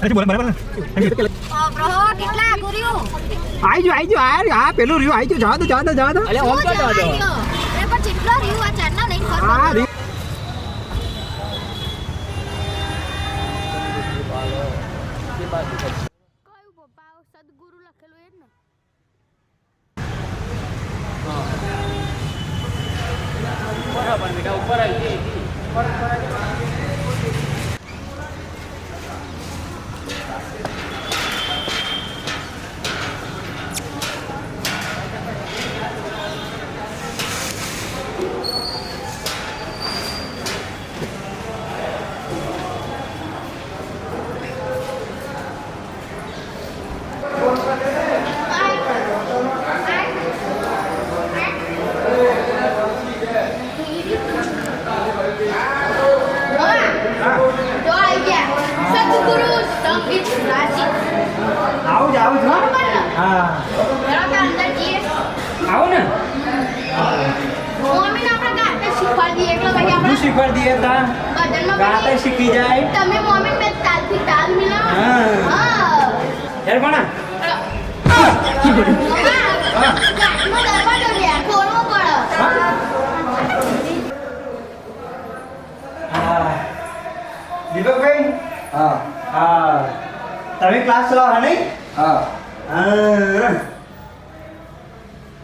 બોલે બરાબર બ્રો કેટલા આઈ જો આઈ જો આ આ પેલું રહ્યું. આઈ જો જવા દો જવા દો જવા દો અલે ઓમ તો જવા દો એ પણ જેટલો રહ્યું આ ચારના લઈને ફરવા આ રહ્યું. કયું પપ્પા સદગુરુ લખેલું એ જ ને બરાબર બેટા ઉપર આવી ગઈ તો આવી ગયા સદગુરુ સંગીત રાશિ આવું જ આવું જ હો. બરાબર ને હા બરાબર અંદર જઈએ આવો ને મમ્મીને આપણે ગાતા શીખવાડી દઈએ એટલે પછી શું દઈએ તા ભજનમાં શીખી જાય તમે મમ્મી તાલથી તાલ મિલાવો હા. હા યાર ભણા મમ્મા, ગાંઠનો દરવાજો લે, ખોલવો પડે. હા દીપકભાઈ હા હા તમે ક્લાસ ચલાવો હા નહીં હા હા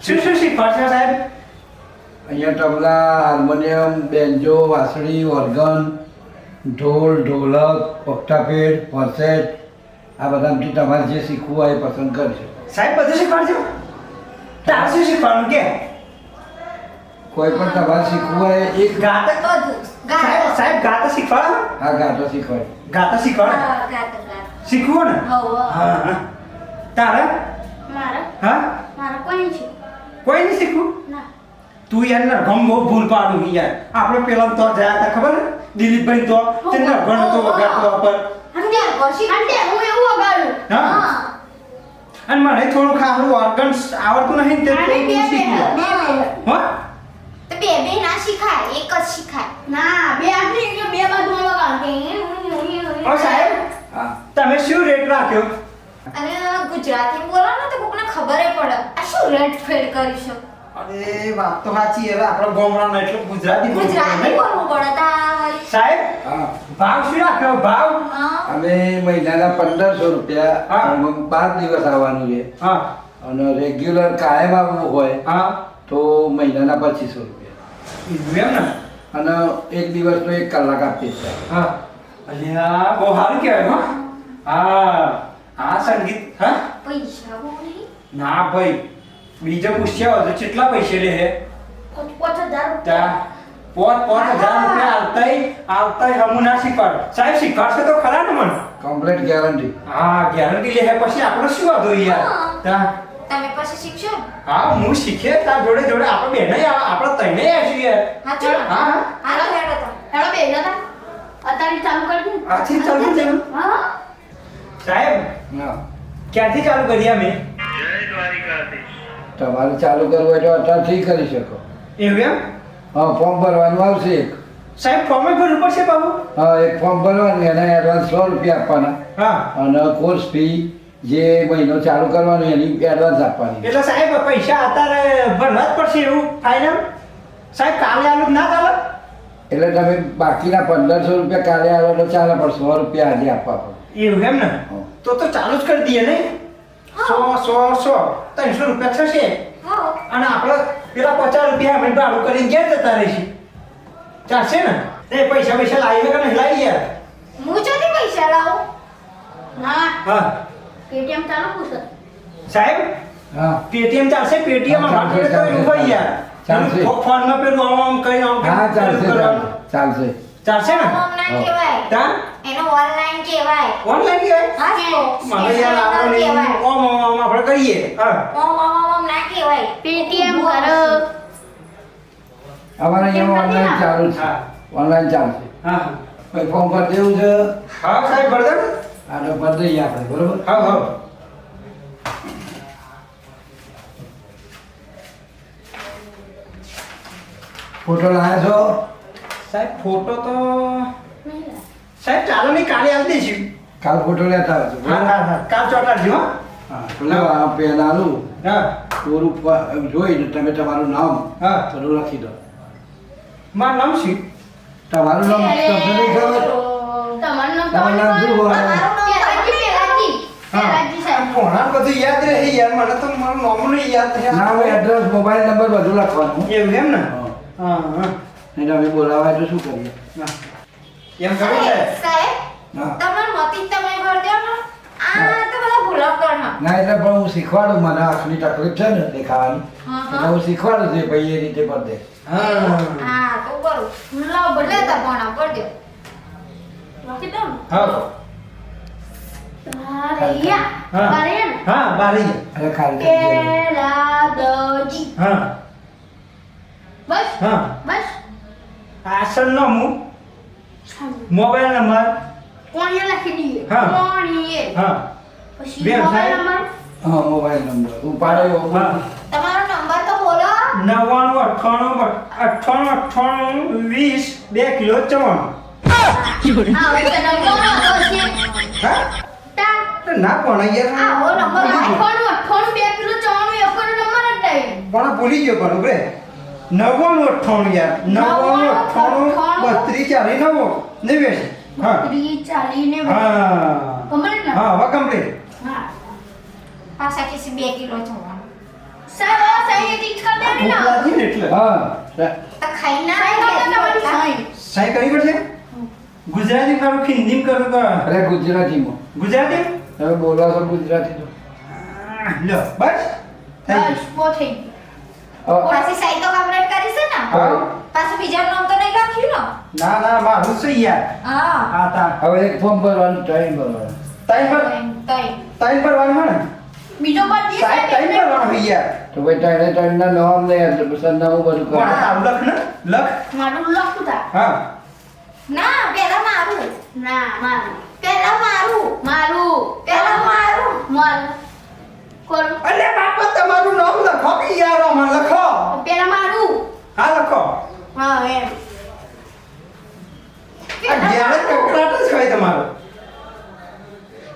શું શું શીખવાડશો સાહેબ અહીંયા તબલા હાર્મોનિયમ બેન્જો વાંસળી ઓર્ગન ઢોલ ઢોલક ઓક્ટાપેડ ફરસેટ આ બધામાંથી તમારે જે શીખવું હોય એ પસંદ કરજો. સાહેબ બધું શીખવાડજો. તારે શું શીખવાનું કે? કોઈ પણ તમારે શીખવું હોય એક ગાતા સાહેબ ગાતો. સાહેબ ગાતા શીખવાડો? આ ગાતો શીખવાડો. ગાતો, ગાતો. શીખવું ને. હા હા. તારે? મારે? હા? મારે કોઈ છે કોઈ નહીં શીખવું? ના. તું યાર ગમો બહુ ભૂલ પાડું યાર. આપણે પેલા તો જયા હતા ખબર? દિલીપભાઈ તો તેને તો વગાડતો પર. અને મને થોડું ખારું ઓર્ગન આવડતું નહીં તે બે બે હો? તો બે બે ના શીખાય એક જ શીખાય. ના બે આપણે બે બાજુ ઓ સાહેબ તમે શું રેટ રાખ્યો? અને ગુજરાતી બોલો ને તો કોકને ખબર પડે. આ શું રેટ ફેર કરી શકો? અરે વાત તો સાચી હવે આપણે ગોમડાનો એટલે ગુજરાતી ગુજરાતી બોલવું પડે તા સાહેબ હા. ભાવ શું રાખ્યો ભાવ? અમે મહિનાના પંદરસો રૂપિયા પાંચ દિવસ આવવાનું છે. હા. અને રેગ્યુલર કાયમ આવવું હોય હા. તો મહિનાના પચીસો રૂપિયા. એમ ને? અને એક દિવસનો એક કલાક આપીએ છીએ. હા. અલ્યા બહુ સારું કહેવાય હો. હા. આ સંગીત હા? પૈસા ના ભાઈ. બીજો પૂછ્યો તો કેટલા પૈસા લે હે? પોત પોત હજાર રૂપિયા. આવતાય આવતાય હમું ના શીખવાડ. સાહેબ શીખવાડશે તો ખરા ને મને કમ્પ્લીટ ગેરંટી હા ગેરંટી લે હે. પછી આપણે શું વાંધો યાર? તા. ત્યાં તમે પછી શીખશો? હા હું શીખે તાર જોડે જોડે. આપણે બેને આપણે તઈને આવીશું યાર. હા ને? હા હાલો હેડો તો. હેડો બે જણા. અત્યારે ચાલુ કરી દઉં? આજથી ચાલુ કરી હા સાહેબ હા. ક્યાંથી ચાલુ કરીએ અમે? તમારે ચાલુ કરવું તો અત્યારથી કરી શકો. એવું એમ? હા ફોર્મ ભરવાનું આવશે એક. સાહેબ ફોર્મ ભરવું પડશે બાબુ હા એક ફોર્મ ભરવાનું એને એડવાન્સ સો રૂપિયા આપવાના. હા. અને કોર્સ ફી જે મહિનો ચાલુ કરવાનો એની એડવાન્સ આપવાની. એટલે સાહેબ પૈસા અત્યારે ભરવા જ પડશે એવું ફાઇનલ સાહેબ કાલે આલું ના ચાલે એટલે તમે બાકીના પંદરસો રૂપિયા કાલે આવો તો ચાલે પણ સો રૂપિયા આજે આપવા પડે. એવું એમ ને? તો તો ચાલુ જ કરી દઈએ નહીં? સો સો સો. ત્રણસો રૂપિયા થશે. અને આપણે પેલા પચાસ રૂપિયા ભાડું કરીને ઘેર જતા રહીશું. ચાલશે ને? એ પૈસા પૈસા લાવી કે નહીં લાવી યાર? હું ચોથી પૈસા લાવું? ના. હા. પેટીએમ ચાલુ પૂછો સાહેબ? હા. પેટીએમ ચાલશે પેટીએમ હા, અમારા તો એવું હોય યાર. ચાલશે. ફો- ફોનમાં પેલું આમ આમ કરી આમ હા ચાલશે ચાલશે ચાલશે. ને? ઓનલાઈન કહેવાય. તા એનો ઓનલાઈન કહેવાય. ઓનલાઈન કહેવાય? હા તો યાર સ્કેનર આપણે કહેવાય ઓમ ઓમ ઓમ આપણે કરીએ હા ઓમ ઓમ ઓમ ઓમ ના કહેવાય પેટીએમ કરો અમારે અહીંયા ઓનલાઈન ચાલુ છે. હા. ઓનલાઈન કોઈ ફોર્મ ભરી દેવું છે? હા સાહેબ બરાબર આ તો ભરી દઈએ આપણે બરોબર? હા હા. ફોટો લાવ્યા છો? સાહેબ ફોટો તો સાહેબ ચાલો નહીં કાલે આવી દઈશું. કાલ ફોટો લેતા આવજો હા હા. કાલ ચોટાડજો હો. હા. પહેલાનું હા. કોરું જોઈને તમે તમારું નામ હા. બધું લખી દો. મારું નામ શું? તમારું નામ તમને નહીં ખબર. તમારું નામ શું હોય? યાદ રહે યાર. મને તો મારું નામ નહીં યાદ રહે નામ એડ્રેસ મોબાઈલ નંબર બધું લખવાનું. એવું એમ ને? હા. હા નહીં અમે બોલાવાય તો શું કરીએ? હા. એમ ખબર છે સાહેબ હા. મતી તમે ભર દો ને આ તો બધા ભૂલા કરના ના એટલે પણ હું શીખવાડું મને આંખની તકલીફ છે ને દેખાવાની. હા, હા. એટલે હું શીખવાડું છું ભાઈ એ રીતે પર દે હા. હા તો કરું લાવ બદલે તા ભણા ભર દો લખી દો હા. બારૈયા. હા ખાલી કરી. હા. બસ હા. બસ. આસન નો હું મોબાઈલ નંબર. કોણીએ લખી દઈએ હા. કોણીએ હા. પછી મોબાઈલ નંબર? હા મોબાઈલ નંબર. ઉપાડ્યો તમારો નંબર તો બોલો. નવ્વાણું અઠ્ઠાણું અઠ્ઠાણું અઠ્ઠાણું વીસ બે કિલો ચવાણું હા હવે તો નંબર હતો છે. હા? તા. તો ના પણ યાર આવો નંબર અઠ્ઠાણું અઠ્ઠાણું બે કિલો ચોવાનું એકોનો નંબર જ નહીં. પણ ભૂલી ગયો પણ ઉભરે. નવ્વાણું અઠ્ઠાણું યાર. નવ્વાણું અઠ્ઠાણું. બત્રીસ ચાલીસ નવ્વાણું. નેવ્યાસી હા. હા. હવે કમ્પ્લીટ પાછા કે બે કિલો ચોવાનું સાહેબ આ સહી હતી જ કરી ભૂખ ને લાગી ને એટલે હા તો ખાઈ ના રહી સહી સાઈ કરવી પડશે ગુજરાતી કરું કે હિન્દી કરું તો અરે ગુજરાતીમાં ગુજરાતી તમે બોલો છો ગુજરાતી તો લો બસ બસ બહુ થઈ પાછી સહી તો કમ્પ્લીટ કરી છે ને. પાછું બીજા નામ તો નહીં લખ્યું ને ના ના મારું છે યાર હા હા તા હવે એક ફોર્મ ભરવાનું ટાઈમ ભરવાનું ટાઈમ પર ટાઈમ પર ભરવાનું હોય ને બીજો પણ દી સાહેબ ટાઈમ પર વાનું હોય યાર તો ભાઈ ટાણે ટાણે ના નામ ને સરનામું બધું કરો. કોણ તારું લખ ને લખ. મારું લખું તા હા. ના પેલા મારું. ના મારું. પેલા મારું. મારું. પેલા મારું. મારું. કોણ અલે બાપા તમારું નામ લખો કે યાર આમાં લખો? પેલા મારું. હા લખો. હા એમ આ જ્યારે કકડાટ જ હોય તમારો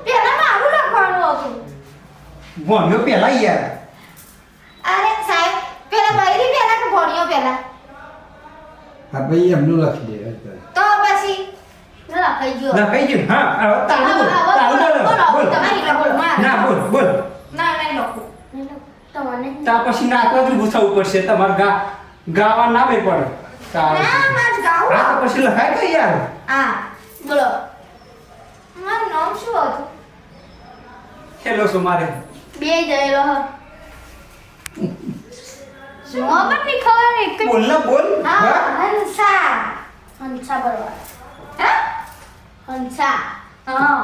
પેલા મારું લખવાનું હતું ભણ્યો પેલા યાર. અરે સાહેબ પેલા બૈરી પેલા કે ભણ્યો પેલા હા ભાઈ એમનું લખી દે તો પછી લખાઈ ગયો. લખાઈ ગયો? હા હવે તારું તારું બોલો, બોલ તમારી લખો, ના બોલ બોલ. ના નહીં લખું. તમને ત્યાર પછી નાખવા જ પૂછવું પડશે તમારે ગા ગાવા ના બે પડે. ના મારે ગાવું હા તો પછી લખાય કે યાર? હા બોલો. મારું નામ શું હતું? હેલો સુમારે. મારે બે જયેલો હ શું? પણ ખબર એક બોલ ને બોલ. હા હા? હંસા. હંસા હા? હંસા. હા.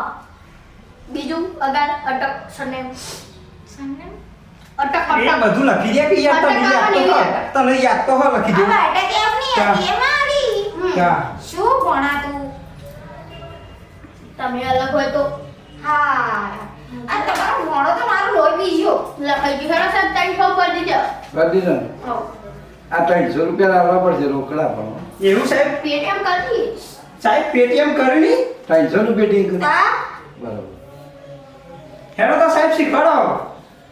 બીજું અગાર અટક સને અટક અટક. બધું લખી દે કે યાદ તો. યાદ તો દે અટક એમ નહીં? શું ભણાતું? તમે અલગ હોય તો. હા. આ તમારો મોડો તો મારો લોહી બીજો. લખાઈ ગયો હેડો સાહેબ ભરી દીધો કરી દીધો ને. આ ત્રણસો રૂપિયા લાવવા પડશે રોકડા પણ એવું સાહેબ? પેટીએમ કરી સાહેબ પેટીએમ કરણી ત્રણસો નું પેટી તા બરાબર. હેલો તો સાહેબ શીખવાડો.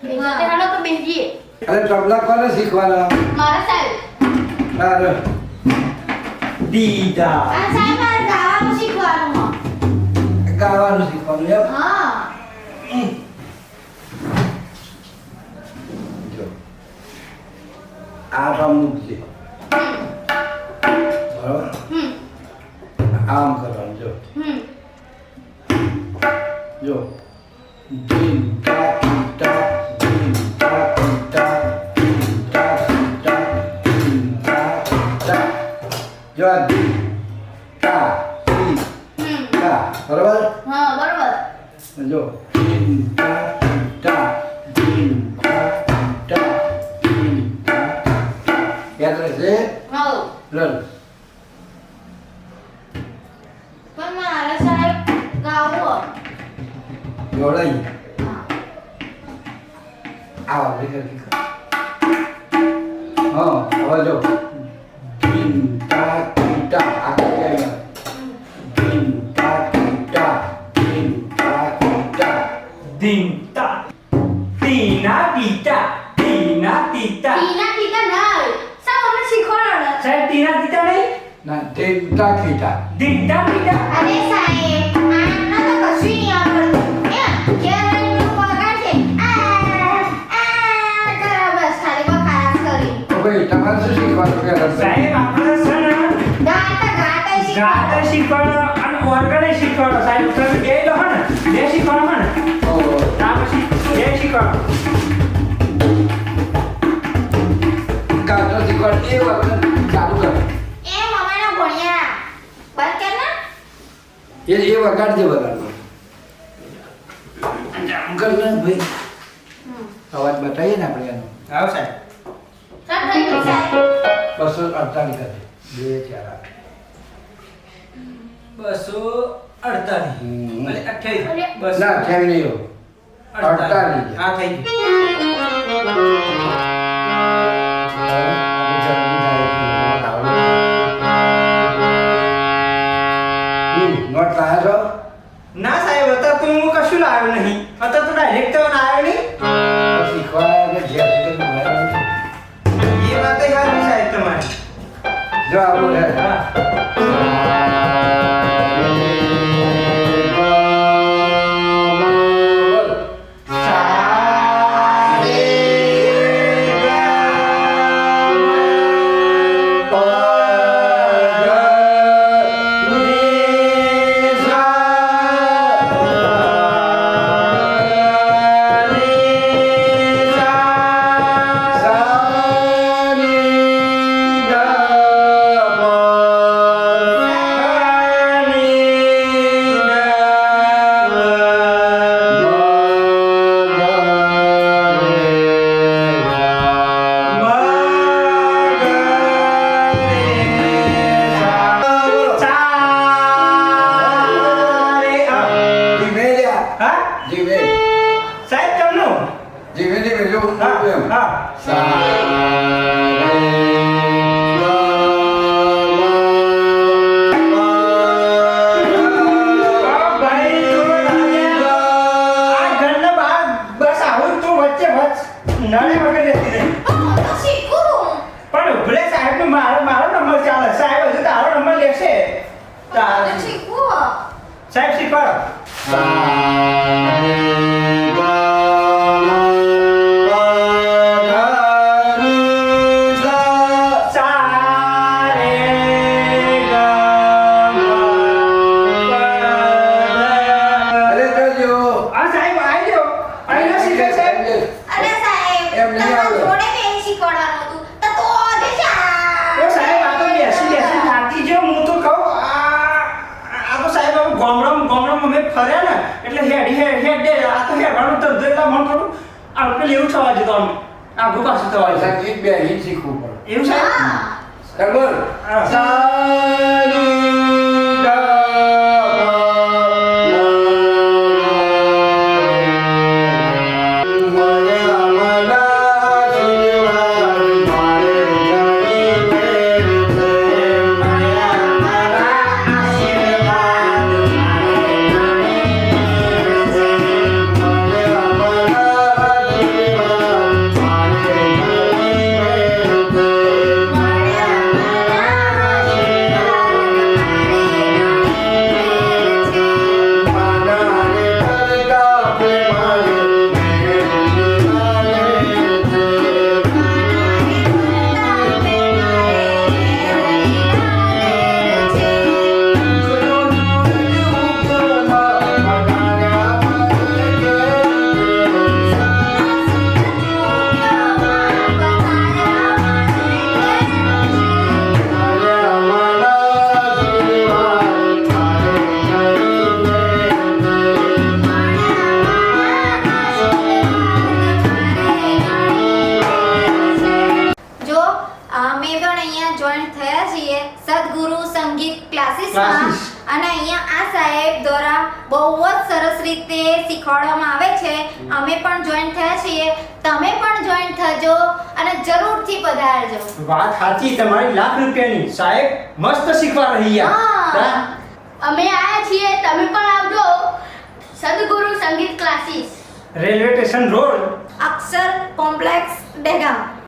હેડો તો બેસીએ. અરે તબલા કોને શીખવાના મારા સાહેબ. તારે. દીદા આ સાહેબ મારે ગાવાનું શીખવાનું ગાવાનું શીખવાનું હા. જો આ રમ મૂકજે આમ કરવાનું, જો. જો. ધીમ ટા ટી ધીમ ટા ટી ધીમ ટા ટી ધીમ ટી ટા જો આ ધીમ આવો દેખર દેખર હા હવે જો ધીમ ટા ટી ટા આ કઈ ધીમ ટા ટી ટા ધીમ ટા ધિંતા તીના તીતા તીના તીતા ટીના ટીકા નહીં સાવ અમને શીખવાડો ને સાહેબ તીના તીતા નહીં ના ટેન્ટા ગાતા શીખવાડો અને ઓર્ગને શીખવાડો. સાહેબ તમે બે લો હે ને બે શીખવાડો હે ને. ના પછી બે શીખવાડો. ગાતો શીખવાડ. એ વખત ચાલુ કર. એ મમ્માનો ભણ્યા. બંધ કર ને. એ એ વગાડજે વગાડજો આમ કર ને ભાઈ અવાજ બતાવીએ ને આપણે એનો. આવો સાહેબ. બસો અડતાલીસ બે ચાર આઠ. બસો અડતાલીસ. અઠ્યાવીસ. બસો ના ખ્યાલ નહીં અડતાલીસ. હા થઈ ગયું. નોટ લાયા છો? ના સાહેબ અત્યારે તો હું કશું લાવ્યો નહીં. અત્યારે તો ડાયરેક્ટ તો આવ્યો નહીં. કે જે એ વાત યાદ સાહેબ તમારી. જો આવું હા. નો મારો મારો નંબર જી સાહેબ હજુ તારો નંબર હા હા સા તારે શીખું સાહેબ શીખવાડો. સા એટલે હેડી હેડ હેડ દે આ તો હેડવાનું તો એટલે મન થોડું આ પેલું એવું થવા જતો આમ આગું પાછું થવા જતું સંગીત બે અહીં શીખવું પડે એવું અમે પણ અહીંયા જોઈન થયા છીએ. સદગુરુ સંગીત ક્લાસીસમાં અને અહીંયા આ સાહેબ દ્વારા બહુ જ સરસ રીતે શીખવાડવામાં આવે છે. અમે પણ જોઈન થયા છીએ. તમે પણ જોઈન થજો અને જરૂરથી પધારજો. વાત સાચી તમારી લાખ રૂપિયાની. સાહેબ મસ્ત શીખવા રહ્યા. અમે આયા છીએ. તમે પણ આવજો. Sadguru Sangeet classes railway station road. Akshar complex Dehgam